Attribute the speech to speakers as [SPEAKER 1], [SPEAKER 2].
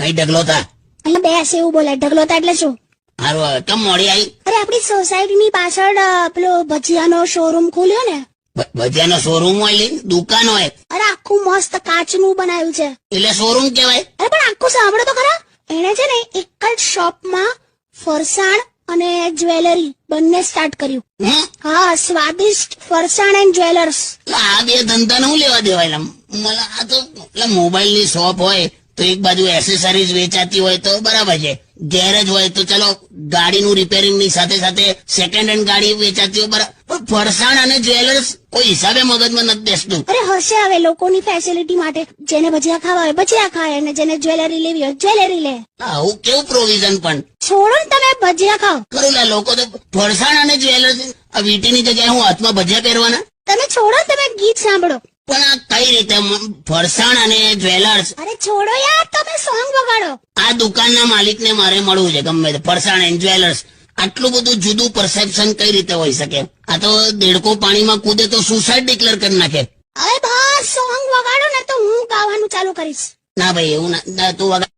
[SPEAKER 1] કઈ ઢગલો
[SPEAKER 2] એટલે બેસ એવું બોલે. ઢગલોતા એટલે શું?
[SPEAKER 1] હારું હવે કેમ મોડી આવી
[SPEAKER 2] અરે આપણી સોસાયટીની પાછળ અ, પેલો ભજીયાનો શોરૂમ ખોલ્યો ને?
[SPEAKER 1] ભ- ભજીયાનો શોરૂમ હોય લી, દુકાન હોય?
[SPEAKER 2] અરે આખું મસ્ત કાચનું બનાવ્યું છે.
[SPEAKER 1] એટલે શોરૂમ કહેવાય?
[SPEAKER 2] અરે પણ આખું સાંભળો તો ખરા. એણે છે ને એક જ શોપમાં ફરસાણ અને જ્વેલરી બંને સ્ટાર્ટ કર્યું.
[SPEAKER 1] હમ?
[SPEAKER 2] હા સ્વાદિષ્ટ ફરસાણ એન્ડ જ્વેલર્સ
[SPEAKER 1] આ બે ધંધા હું લેવા દેવાય? મને આ તો મોબાઈલની શોપ હોય તો એક બાજુ એસેસરીઝ વેચાતી હોય તો બરાબર છે. ગેરેજ હોય તો ચલો ગાડીનું રિપેરિંગની સાથે સાથે સેકન્ડ હેન્ડ ગાડી વેચાતી હોય બરાબર. ફરસાણ અને જ્વેલર્સ કોઈ હિસાબે મગજમાં નથી બેસતું.
[SPEAKER 2] અરે હશે હવે લોકોની ફેસિલિટી માટે. જેને ભજીયા ખાવા હોય ભજીયા ખાય અને જેને જ્વેલરી લેવી હોય જ્વેલરી લે.
[SPEAKER 1] આવું કેવું પ્રોવિઝન પણ?
[SPEAKER 2] છોડો ને તમે ભજીયા ખાઓ.
[SPEAKER 1] ખરું લા લોકો તો ફરસાણ અને જ્વેલર્સ આ વીટીની જગ્યાએ હું હાથમાં ભજીયા પહેરવાના?
[SPEAKER 2] તમે છોડો તમે ગીત સાંભળો.
[SPEAKER 1] પણ આ કઈ રીતે ફરસાણ અને જ્વેલર્સ?
[SPEAKER 2] અરે છોડો યાર તમે સોંગ વગાડો.
[SPEAKER 1] આ દુકાનના માલિકને મારે મળવું છે ગમે તે ફરસાણ એન્ડ જ્વેલર્સ. આટલું બધું જુદું પરસેપ્શન કઈ રીતે હોઈ શકે? આ તો દેડકો પાણીમાં કૂદે તો સુસાઇડ ડિક્લેર કરી નાખે.
[SPEAKER 2] અરે બસ સોંગ વગાડો ને તો હું ગાવાનું ચાલુ કરીશ.
[SPEAKER 1] ના ભાઈ એવું ના- તું વગા